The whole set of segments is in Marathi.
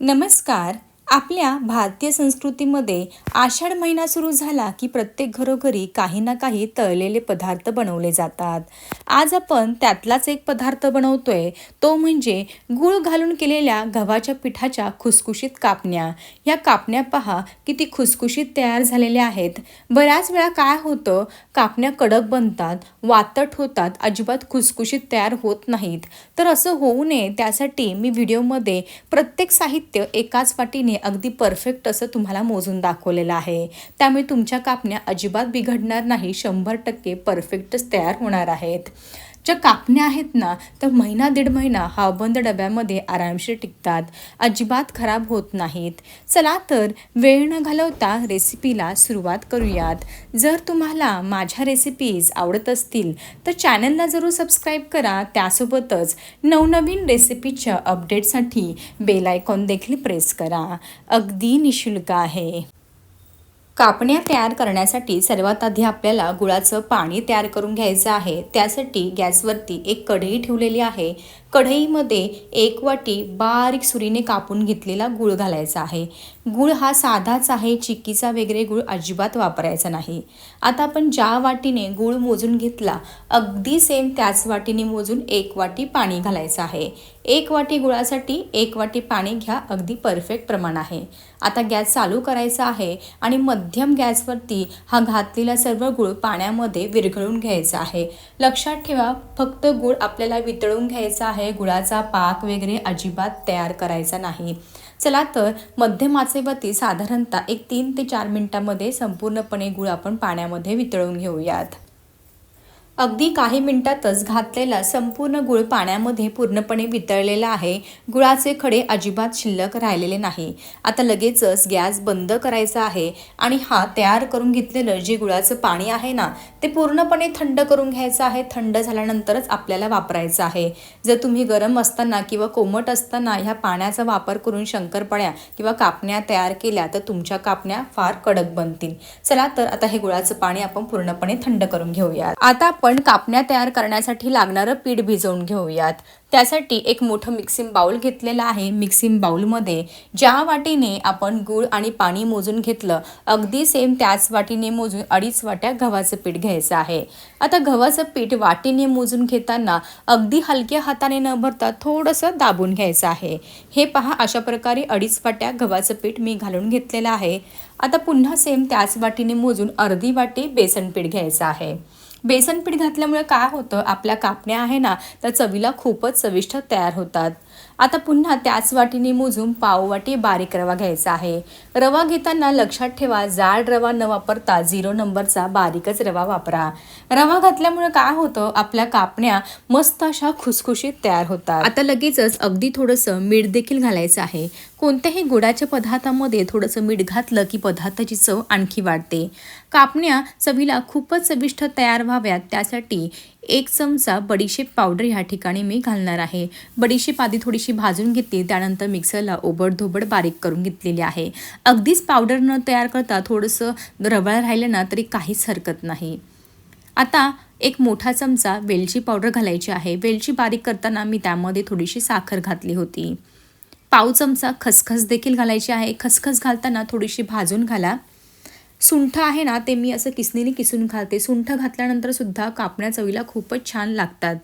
नमस्कार. आपल्या भारतीय संस्कृतीमध्ये आषाढ महिना सुरू झाला की प्रत्येक घरोघरी काही ना काही तळलेले पदार्थ बनवले जातात. आज आपण त्यातलाच एक पदार्थ बनवतोय. तो म्हणजे गूळ घालून केलेल्या गव्हाच्या पिठाच्या खुसखुशीत कापण्या. या कापण्या पहा किती खुसखुशीत तयार झालेल्या आहेत. बऱ्याच वेळा काय होतं कापण्या कडक बनतात वातट होतात अजिबात खुसखुशीत तयार होत नाहीत. तर असं होऊ नये त्यासाठी मी व्हिडिओमध्ये प्रत्येक साहित्य एकाच वाटीने अगदी परफेक्ट असं तुम्हाला मोजून दाखवलेलं आहे. त्यामुळे तुमच्या कापण्या अजिबात बिघडणार नाही. शंभर टक्के परफेक्टच तयार होणार आहेत. ज्या कापण्या आहेत ना तर महिना दीड महिना हा बंद डब्यामध्ये आरामशीर टिकतात. अजिबात खराब होत नाहीत. चला तर वेळ न घालवता रेसिपीला सुरुवात करूयात. जर तुम्हाला माझ्या रेसिपीज आवडत असतील तर चॅनलला जरूर सबस्क्राईब करा. त्यासोबतच नवनवीन रेसिपीच्या अपडेटसाठी बेल आयकॉन देखील प्रेस करा. अगदी निशुल्क आहे. कापण्या तयार करण्यासाठी सर्वात आधी आपल्याला गुळाचं पाणी तयार करून घ्यायचं आहे. त्यासाठी गॅसवरती एक कढई ठेवलेली आहे. कढईमध्ये एक वाटी बारीक सुरीने कापून घेतलेला गूळ घालायचा आहे. गूळ हा साधाच आहे चिक्कीचा वगैरे गूळ अजिबात वापरायचा नाही. आता आपण ज्या वाटीने गूळ मोजून घेतला अगदी सेम त्याच वाटीने मोजून एक वाटी पाणी घालायचं आहे. एक वाटी गुळासाठी एक वाटी पाणी घ्या अगदी परफेक्ट प्रमाण आहे. आता गॅस चालू करायचा आहे आणि मध्यम गॅसवरती हा घातलेला सर्व गूळ पाण्यामध्ये विरघळून घ्यायचा आहे. लक्षात ठेवा फक्त गूळ आपल्याला वितळून घ्यायचा आहे. गुळाचा पाक वगैरे अजिबात तयार करायचा नाही. चला तर मध्यम आचेवरती साधारणतः एक तीन ते चार मिनटामध्ये संपूर्णपणे गुळ आपण पाण्यामध्ये वितळून घेऊयात. अगदी काही मिनिटातच घातलेला संपूर्ण गुळ पाण्यामध्ये पूर्णपणे वितळलेला आहे. गुळाचे खडे अजिबात शिल्लक राहिलेले नाही. आता लगेचच गॅस बंद करायचा आहे आणि हा तयार करून घेतलेलं जे गुळाचं पाणी आहे ना ते पूर्णपणे थंड करून घ्यायचं आहे. थंड झाल्यानंतरच आपल्याला वापरायचं आहे. जर तुम्ही गरम असताना किंवा कोमट असताना ह्या पाण्याचा वापर करून शंकरपळ्या किंवा कापण्या तयार केल्या तर तुमच्या कापण्या फार कडक बनतील. चला तर आता हे गुळाचं पाणी आपण पूर्णपणे थंड करून घेऊया आता आपण कापण्या तयार करण्यासाठी लागणारं पीठ भिजवून घेऊयात. त्यासाठी एक मोठं मिक्सिंग बाऊल घेतलेलं आहे. मिक्सिंग बाऊलमध्ये ज्या वाटीने आपण गूळ आणि पाणी मोजून घेतलं अगदी सेम त्याच वाटीने मोजून अडीच वाट्या गव्हाचं पीठ घ्यायचं आहे. आता गव्हाचं पीठ वाटीने मोजून घेताना अगदी हलक्या हाताने न भरता थोडंसं दाबून घ्यायचं आहे. हे पहा अशा प्रकारे अडीच वाट्या गव्हाचं पीठ मी घालून घेतलेलं आहे. आता पुन्हा सेम त्याच वाटीने मोजून अर्धी वाटी बेसन पीठ घ्यायचं आहे. बेसन पीठ घातल्यामुळे काय होतं? आपल्या कापण्या आहे ना त्या चवीला खूपच चविष्ट तयार होतात. आता पुन्हा त्याच वाटीने मोजून पाववाटी बारीक रवा घ्यायचा आहे. रवा घेताना लक्षात ठेवा जाड रवा न वापरता झिरो नंबरचा बारीकच रवा वापरा. रवा घातल्यामुळे काय होतं? आपल्या कापण्या मस्त अशा खुसखुशीत तयार होतात. आता लगेचच अगदी थोडंसं मीठ देखील घालायचं आहे. कोणत्याही गुडाच्या पदार्थामध्ये थोडंसं मीठ घातलं की पदार्थाची चव आणखी वाढते. कापण्या चवीला खूपच चविष्ट तयार व्हाव्यात त्यासाठी एक चमचा बडीशेप पावडर ह्या ठिकाणी मी घालणार आहे. बडीशेप आधी थोडीशी भाजून घेतली त्यानंतर मिक्सरला ओबडधोबड बारीक करून घेतलेली आहे. अगदीच पावडर न तयार करता थोडंसं रवळ राहिलं ना तरी काहीच हरकत नाही. आता एक मोठा चमचा वेलची पावडर घालायची आहे. वेलची बारीक करताना मी त्यामध्ये थोडीशी साखर घातली होती. पाव चमचा खसखस देखील घालायची आहे. खसखस घालताना थोडीशी भाजून घाला. सुंठ आहे ना ते मी असं किसनीने किसून घालते. सुंठ घातल्यानंतर सुद्धा कापण्या चवीला खूपच छान लागतात.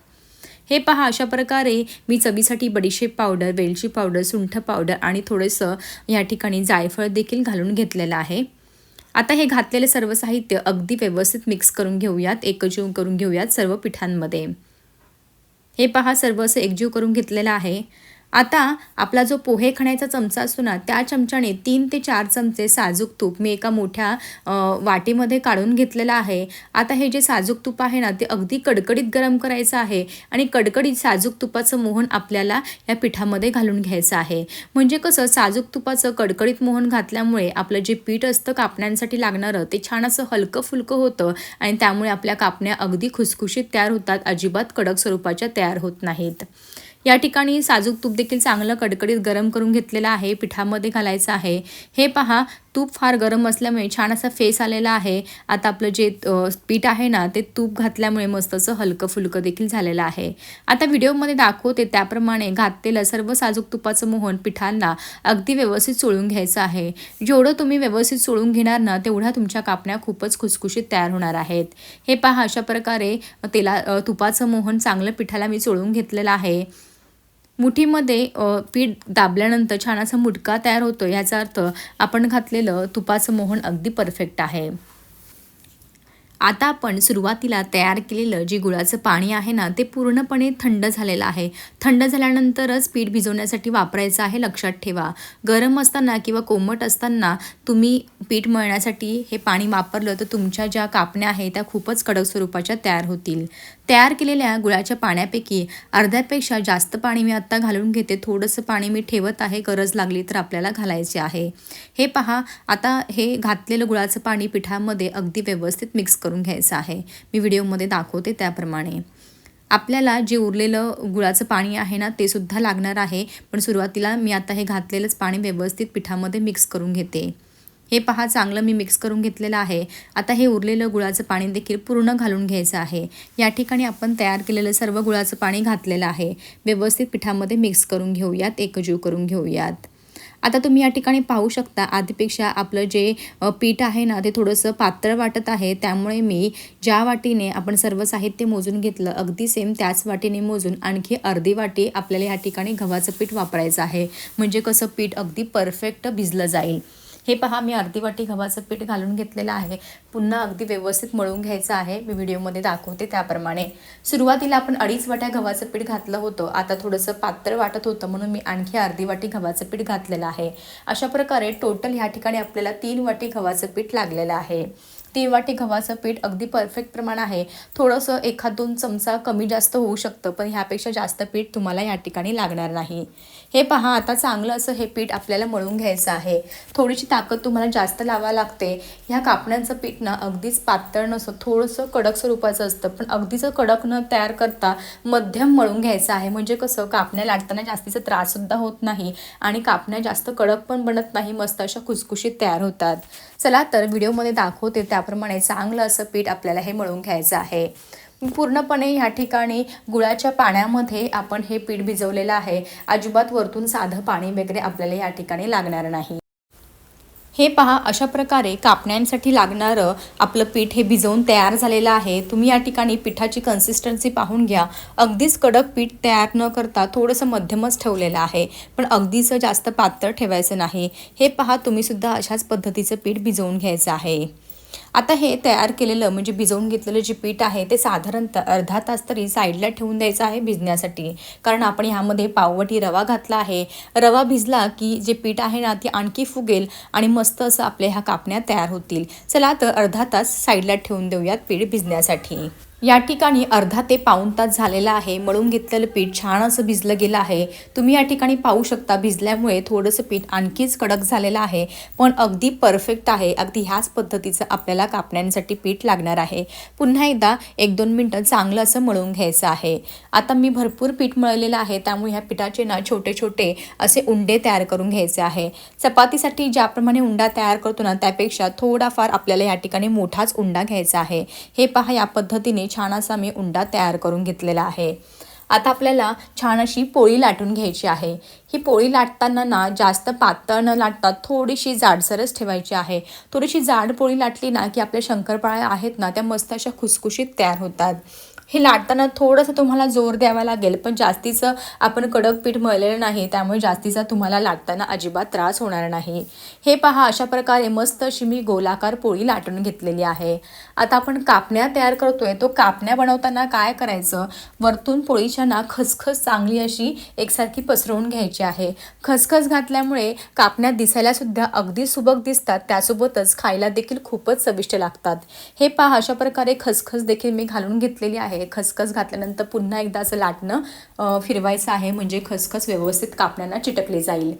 हे पहा अशा प्रकारे मी चवीसाठी बडीशेप पावडर वेलची पावडर सुंठ पावडर आणि थोडंसं या ठिकाणी जायफळ देखील घालून घेतलेलं आहे. आता हे घातलेले सर्व साहित्य अगदी व्यवस्थित मिक्स करून घेऊयात एकजीव करून घेऊयात सर्व पिठांमध्ये. हे पहा सर्व असं एकजीव करून घेतलेलं आहे. आता आपला जो पोहे खाण्याचा चमचा असतो ना त्या चमच्याने तीन ते चार चमचे साजूक तूप मी एका मोठ्या वाटीमध्ये काढून घेतलेलं आहे. आता हे जे साजूक तूप आहे ना ते अगदी कडकडीत गरम करायचं आहे आणि कडकडीत साजूक तुपाचं मोहन आपल्याला या पिठामध्ये घालून घ्यायचं आहे. म्हणजे कसं साजूक तुपाचं कडकडीत मोहन घातल्यामुळे आपलं जे पीठ असतं कापण्यांसाठी लागणारं ते छान असं हलकं फुलकं होतं आणि त्यामुळे आपल्या कापण्या अगदी खुसखुशीत तयार होतात अजिबात कडक स्वरूपाच्या तयार होत नाहीत. या ठिकाणी साजूक तूप देखील चांगलं कडकडीत गरम करून घेतलेलं आहे पिठामध्ये घालायचं आहे. हे पहा तूप फार गरम असल्यामुळे छान असा फेस आलेला आहे. आता आपलं जे पीठ आहे ना ते तूप घातल्यामुळे मस्त असं हलकं फुलकं देखील झालेलं आहे. आता व्हिडिओमध्ये दाखवते त्याप्रमाणे घातलेलं सर्व साजूक तुपाचं मोहन पिठांना अगदी व्यवस्थित चोळून घ्यायचं आहे. जेवढं तुम्ही व्यवस्थित चोळून घेणार ना तेवढ्या तुमच्या कापण्या खूपच खुसखुशीत तयार होणार आहेत. हे पहा अशा प्रकारे तेला तुपाचं मोहन चांगलं पिठाला मी चोळून घेतलेलं आहे. मुठीमध्ये पीठ दाबल्यानंतर छान असा मुटका तयार होतो. याचा अर्थ आपण घातलेलं तुपाचं मोहन अगदी परफेक्ट आहे. आता आपण सुरुवातीला तयार केलेलं जे गुळाचं पाणी आहे ना ते पूर्णपणे थंड झालेलं आहे. थंड झाल्यानंतरच पीठ भिजवण्यासाठी वापरायचं आहे लक्षात ठेवा. गरम असताना किंवा कोमट असताना तुम्ही पीठ मळण्यासाठी हे पाणी वापरलं तर तुमच्या ज्या कापण्या आहेत त्या खूपच कडक स्वरूपाच्या तयार होतील. तयार केलेल्या गुळाच्या पाण्यापैकी अर्ध्यापेक्षा जास्त पाणी मी आत्ता घालून घेते. थोडंसं पाणी मी ठेवत आहे. गरज लागली तर आपल्याला घालायचे आहे. हे पहा आता हे घातलेलं गुळाचं पाणी पिठामध्ये अगदी व्यवस्थित मिक्स करून घ्यायचं आहे. मी व्हिडिओमध्ये दाखवते त्याप्रमाणे. आपल्याला जे उरलेलं गुळाचं पाणी आहे ना ते सुद्धा लागणार आहे. पण सुरुवातीला मी आता हे घातलेलंच पाणी व्यवस्थित पिठामध्ये मिक्स करून घेते. हे पहा चांगलं मी मिक्स करून घेतलेलं आहे. आता हे उरलेलं गुळाचं पाणी देखील पूर्ण घालून घ्यायचं आहे. या ठिकाणी आपण तयार केलेलं सर्व गुळाचं पाणी घातलेलं आहे. व्यवस्थित पिठामध्ये मिक्स करून घेऊयात एकजीव करून घेऊयात. आता तुम्ही या ठिकाणी पाहू शकता आधीपेक्षा आपलं जे पीठ आहे ना ते थोडंसं पातळ वाटत आहे. त्यामुळे मी ज्या वाटीने आपण सर्व साहित्य मोजून घेतलं अगदी सेम त्याच वाटीने मोजून आणखी अर्धी वाटी आपल्याला या ठिकाणी गव्हाचं पीठ वापरायचं आहे. म्हणजे कसं पीठ अगदी परफेक्ट भिजलं जाईल. हे पहा मी अर्धी वाटी गव्हाचं पीठ घालून घेतलेलं आहे. पुन्हा अगदी व्यवस्थित मळून घ्यायचं आहे. मी व्हिडिओमध्ये दाखवते त्याप्रमाणे. सुरुवातीला आपण अडीच वाट्या गव्हाचं पीठ घातलं होतं. आता थोडंसं पातळ वाटत होतं म्हणून मी आणखी अर्धी वाटी गव्हाचं पीठ घातलेलं आहे. अशा प्रकारे टोटल ह्या ठिकाणी आपल्याला तीन वाटी गव्हाचं पीठ लागलेलं आहे. तीन वाटी गव्हाचं पीठ अगदी परफेक्ट प्रमाण आहे. थोडंसं एखाद दोन चमचा कमी जास्त होऊ शकतं पण ह्यापेक्षा जास्त पीठ तुम्हाला या ठिकाणी लागणार नाही. हे पहा आता चांगलं असं हे पीठ आपल्याला मळून घ्यायचं आहे. थोडीशी ताकद तुम्हाला जास्त लावा लागते. ह्या कापण्यांचं पीठ ना अगदीच पातळ नसतं थोडंसं कडक स्वरूपाचं असतं पण अगदीच कडक न तयार करता मध्यम मळून घ्यायचं आहे. म्हणजे कसं कापण्या लाटताना जास्तीचा त्राससुद्धा होत नाही आणि कापण्या जास्त कडक पण बनत नाही मस्त अशा खुसखुशीत तयार होतात. चला तर व्हिडिओमध्ये दाखवते त्याप्रमाणे चांगलं असं पीठ आपल्याला हे मळून घ्यायचं आहे. पूर्णपणे ह्या ठिकाणी गुळाच्या पाण्यामध्ये आपण हे पीठ भिजवलेलं आहे. अजिबात वरतून साधं पाणी वगैरे आपल्याला या ठिकाणी लागणार नाही. हे पहा अशा प्रकारे कापण्यांसाठी लागणारं आपलं पीठ हे भिजवून तयार झालेलं आहे. तुम्ही या ठिकाणी पिठाची कन्सिस्टन्सी पाहून घ्या. अगदीच कडक पीठ तयार न करता थोडंसं मध्यमच ठेवलेलं आहे. पण अगदीच जास्त पातळ ठेवायचं नाही. हे पहा तुम्हीसुद्धा अशाच पद्धतीचं पीठ भिजवून घ्यायचं आहे. आता हे तयार केलेलं म्हणजे भिजवून घेतलेलं जे पीठ आहे ते साधारणतः अर्धा तास तरी साईडला ठेवून द्यायचं आहे भिजण्यासाठी. कारण आपण ह्यामध्ये पाववटी रवा घातला आहे. रवा भिजला की जे पीठ आहे ना ते आणखी फुगेल आणि मस्त असं आपल्या ह्या कापण्या तयार होतील. चला तर अर्धा तास साईडला ठेवून देऊयात पीठ भिजण्यासाठी. या ठिकाणी अर्धा ते पाऊण तास झालेला आहे. मळून घेतलेलं पीठ छान असं भिजलं गेलं आहे. तुम्ही या ठिकाणी पाहू शकता भिजल्यामुळे थोडंसं पीठ आणखीच कडक झालेलं आहे. पण अगदी परफेक्ट आहे. अगदी ह्याच पद्धतीचं आपल्याला कापण्यांसाठी पीठ लागणार आहे. पुन्हा एकदा एक दोन मिनटं चांगलं असं मळून घ्यायचं आहे. आता मी भरपूर पीठ मळलेलं आहे. त्यामुळे ह्या पिठाचे ना छोटे छोटे असे उंडे तयार करून घ्यायचे आहे. चपातीसाठी ज्याप्रमाणे उंडा तयार करतो ना त्यापेक्षा थोडाफार आपल्याला या ठिकाणी मोठाच उंडा घ्यायचा आहे. हे पहा या पद्धतीने छान असा मी उंडा तयार करून घेतलेला आहे. आता आपल्याला छान अशी पोळी लाटून घ्यायची आहे. ही पोळी लाटताना ना जास्त पातळ न लाटता थोडीशी जाडसरच ठेवायची आहे. थोडीशी जाड पोळी लाटली ना की आपल्या शंकरपाळ्या आहेत ना त्या मस्त अशा खुसखुशीत तयार होतात. हे लाटताना थोडंसं तुम्हाला जोर द्यावा लागेल पण जास्तीचं आपण कडक पीठ मळलेलं नाही त्यामुळे जास्तीचा तुम्हाला लाटताना अजिबात त्रास होणार नाही. हे पहा अशा प्रकारे मस्त अशी मी गोलाकार पोळी लाटून घेतलेली आहे. आता आपण कापण्या तयार करतोय तो कापण्या बनवताना काय करायचं? वरतून पोळीच्या ना खसखस चांगली अशी एकसारखी पसरवून घ्यायची आहे. खसखस घातल्यामुळे कापण्या दिसायला सुद्धा अगदी सुबक दिसतात त्यासोबतच खायला देखील खूपच चविष्ट लागतात. हे पहा अशा प्रकारे खसखस देखील मी घालून घेतलेली आहे. खसखस घातल्यानंतर पुन्हा एकदा असं लाटणं फिरवायचं आहे. म्हणजे खसखस व्यवस्थित कापण्यांना चिटकले जाईल.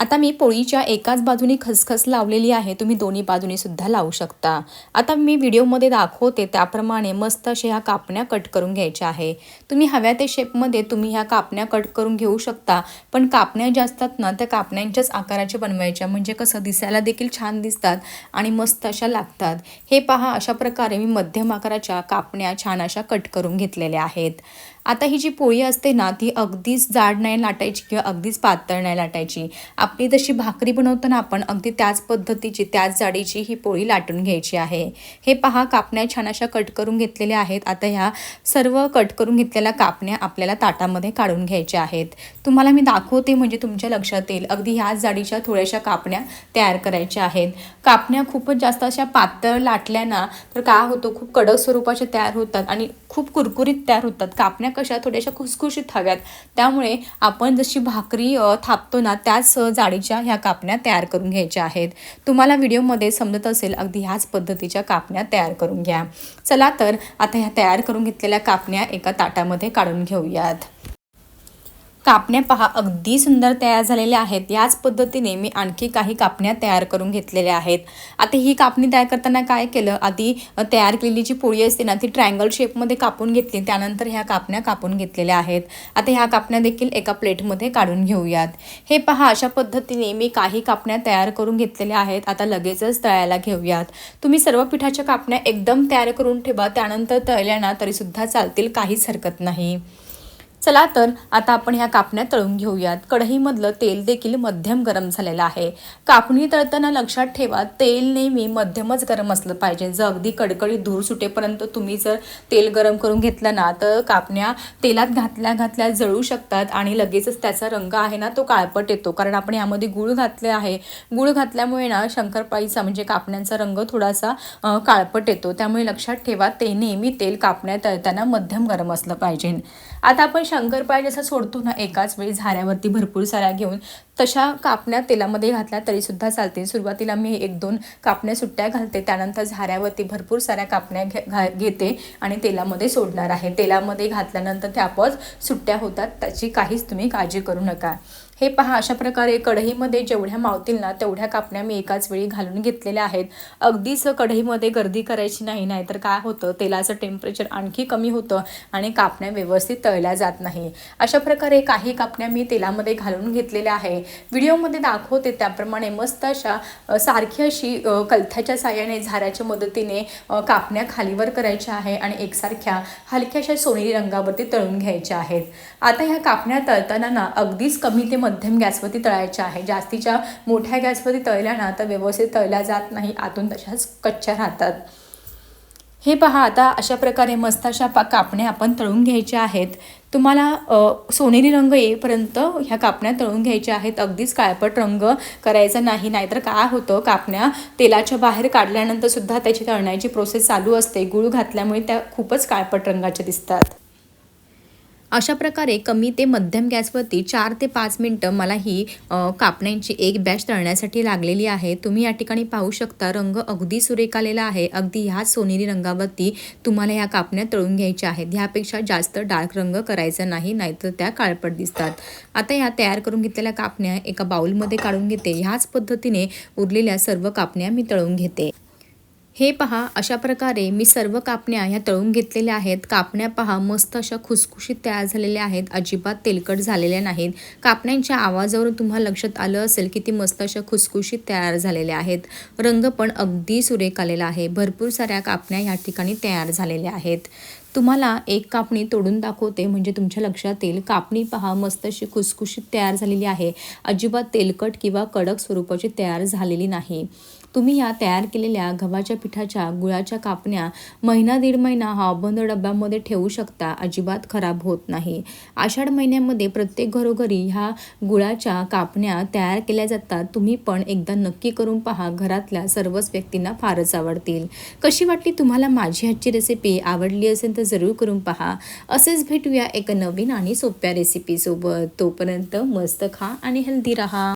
आता मी पोळीच्या एकाच बाजूनी खसखस लावलेली आहे. तुम्ही दोन्ही बाजूनीसुद्धा लावू शकता. आता मी व्हिडिओमध्ये दाखवते त्याप्रमाणे मस्त अशा ह्या कापण्या कट करून घ्यायच्या आहे. तुम्ही हव्या ते शेपमध्ये तुम्ही ह्या कापण्या कट करून घेऊ शकता. पण कापण्या ज्या असतात ना त्या कापण्यांच्याच आकाराच्या बनवायच्या. म्हणजे कसं दिसायला देखील छान दिसतात आणि मस्त अशा लागतात. हे पहा अशा प्रकारे मी मध्यम आकाराच्या कापण्या छान अशा कट करून घेतलेल्या आहेत. आता ही जी पोळी असते ना ती अगदीच जाड नाही लाटायची किंवा अगदीच पातळ नाही लाटायची. आपली जशी भाकरी बनवतो ना आपण अगदी त्याच पद्धतीची त्याच जाडीची ही पोळी लाटून घ्यायची आहे. हे पहा कापण्या छान अशा कट करून घेतलेल्या आहेत. आता ह्या सर्व कट करून घेतलेल्या कापण्या आपल्याला ताटामध्ये काढून घ्यायच्या आहेत. तुम्हाला मी दाखवते म्हणजे तुमच्या लक्षात येईल. अगदी ह्याच जाडीच्या थोड्याशा कापण्या तयार करायच्या आहेत. कापण्या खूपच जास्त अशा पातळ लाटल्या ना तर काय होतं खूप कडक स्वरूपाच्या तयार होतात आणि खूप कुरकुरीत तयार होतात. कापण्या कशा थोड्याशा खुसखुशीत हव्यात. त्यामुळे आपण जशी भाकरी थापतो ना त्याच जाडीच्या ह्या कापण्या तयार करून घ्यायच्या आहेत. तुम्हाला व्हिडिओमध्ये समजत असेल अगदी ह्याच पद्धतीच्या कापण्या तयार करून घ्या. चला तर आता ह्या तयार करून घेतलेल्या कापण्या एका ताटामध्ये काढून घेऊयात. कापण्या पहा अगदी सुंदर तयार झालेल्या आहेत. याच पद्धतीने मी आणखी काही कापण्या तयार करून घेतलेल्या आहेत. आता ही कापणी तयार करताना काय केलं? आधी तयार केलेली जी पोळी असते ना ती ट्रायंगल शेपमध्ये कापून घेतली. त्यानंतर ह्या कापण्या कापून घेतलेल्या आहेत. आता ह्या कापण्या देखील एका प्लेटमध्ये काढून घेऊयात. हे पहा अशा पद्धतीने मी काही कापण्या तयार करून घेतलेल्या आहेत. आता लगेचच तळायला घेऊयात. तुम्ही सर्व पिठाच्या कापण्या एकदम तयार करून ठेवा. त्यानंतर तळल्या ना तरीसुद्धा चालतील काहीच हरकत नाही. चला तर आता आपण ह्या कापण्या तळून घेऊयात. कढईमधलं तेल देखील मध्यम गरम झालेलं आहे. कापणी तळताना लक्षात ठेवा तेल नेहमी मध्यमच गरम असलं पाहिजे. जर अगदी कडकडी धूर सुटेपर्यंत तुम्ही जर तेल गरम करून घेतलं ना तर कापण्या तेलात घातल्या घातल्या जळू शकतात आणि लगेचच त्याचा रंग आहे ना तो काळपट येतो. कारण आपण यामध्ये गुळ घातले आहे. गुळ घातल्यामुळे ना शंकरपाळीचा म्हणजे कापण्यांचा रंग थोडासा काळपट येतो. त्यामुळे लक्षात ठेवा ते नेहमी तेल कापण्या तळताना मध्यम गरम असलं पाहिजे. आता आपण शंकरपाळ जसा सोडतो ना एकाच वेळी झाऱ्यावरती भरपूर साऱ्या घेऊन तशा कापण्या तेलामध्ये घातल्या तरीसुद्धा चालते. सुरुवातीला मी एक दोन कापण्या सुट्ट्या घालते त्यानंतर झाऱ्यावरती भरपूर साऱ्या कापण्या घे घा घेते आणि तेलामध्ये सोडणार आहे. तेलामध्ये घातल्यानंतर त्या सुट्ट्या होतात त्याची काहीच तुम्ही काळजी करू नका. हे पहा अशा प्रकारे कढईमध्ये जेवढ्या मावतील ना तेवढ्या कापण्या मी एकाच वेळी घालून घेतलेल्या आहेत. अगदीच कढईमध्ये गर्दी करायची नाही नाहीतर काय होतं? तेलाचं टेम्परेचर आणखी कमी होतं आणि कापण्या व्यवस्थित तळल्या जात नाही. अशा प्रकारे काही कापण्या मी तेलामध्ये घालून घेतलेल्या आहे. व्हिडिओमध्ये दाखवते त्याप्रमाणे मस्त अशा सारखी अशी कलथ्याच्या साह्याने झाऱ्याच्या मदतीने कापण्या खालीवर करायच्या आहे आणि एकसारख्या हलक्याशा सोनेरी रंगावरती तळून घ्यायच्या आहेत. आता ह्या कापण्या तळताना ना अगदीच कमी ते मध्यम गॅसवरती तळायच्या आहे. जास्तीच्या मोठ्या गॅसवरती तळल्या ना तर व्यवस्थित तळल्या जात नाही. आतून तशाच कच्च्या राहतात. हे पहा आता अशा प्रकारे मस्त अशा पा कापण्या आपण तळून घ्यायच्या आहेत. तुम्हाला सोनेरी रंग येईपर्यंत ह्या कापण्या तळून घ्यायच्या आहेत. अगदीच काळपट रंग करायचा नाही. नाहीतर काय होतं कापण्या तेलाच्या बाहेर काढल्यानंतर सुद्धा त्याची तळण्याची प्रोसेस चालू असते. गुळ घातल्यामुळे त्या खूपच काळपट रंगाच्या दिसतात. अशा प्रकारे कमी ते मध्यम गॅसवरती चार ते पाच मिनटं मला ही कापण्यांची एक बॅच तळण्यासाठी लागलेली आहे. तुम्ही या ठिकाणी पाहू शकता रंग अगदी सुरेख आलेला आहे. अगदी ह्या सोनेरी रंगावरती तुम्हाला ह्या कापण्या तळून घ्यायच्या आहेत. ह्यापेक्षा जास्त डार्क रंग करायचा नाही नाहीतर त्या काळपट दिसतात. आता ह्या तयार करून घेतलेल्या कापण्या एका बाउलमध्ये काढून घेते. ह्याच पद्धतीने उरलेल्या सर्व कापण्या मी तळून घेते. हे पहा अशा प्रकारे मी सर्व कापण्या ह्या तळून घेतलेल्या आहेत. कापण्या पहा मस्त अशा खुसखुशीत तयार झालेल्या आहेत. अजिबात तेलकट झालेल्या नाहीत. कापण्यांच्या आवाजावरून तुम्हाला लक्षात आलं असेल की ती मस्त अशा खुसखुशीत तयार झालेल्या आहेत. रंग पण अगदी सुरेख आलेला आहे. भरपूर साऱ्या कापण्या ह्या ठिकाणी तयार झालेल्या आहेत. तुम्हाला एक कापणी तोडून दाखवते म्हणजे तुमच्या लक्षात येईल. कापणी पहा मस्त अशी खुसखुशीत तयार झालेली आहे. अजिबात तेलकट किंवा कडक स्वरूपाची तयार झालेली नाही. तुम्ही या तयार केलेल्या गव्हाच्या पिठाच्या गुळाच्या कापण्या महिना दीड महिना हा बंद डब्यामध्ये ठेवू शकता अजिबात खराब होत नाही. आषाढ महिन्यामध्ये प्रत्येक घरोघरी ह्या गुळाच्या कापण्या तयार केल्या जातात. तुम्ही पण एकदा नक्की करून पहा घरातल्या सर्वच व्यक्तींना फारच आवडतील. कशी वाटली तुम्हाला माझी आजची रेसिपी आवडली असेल तर जरूर करून पहा. असेच भेटूया एका नवीन आणि सोप्या रेसिपीसोबत तोपर्यंत मस्त खा आणि हेल्दी राहा.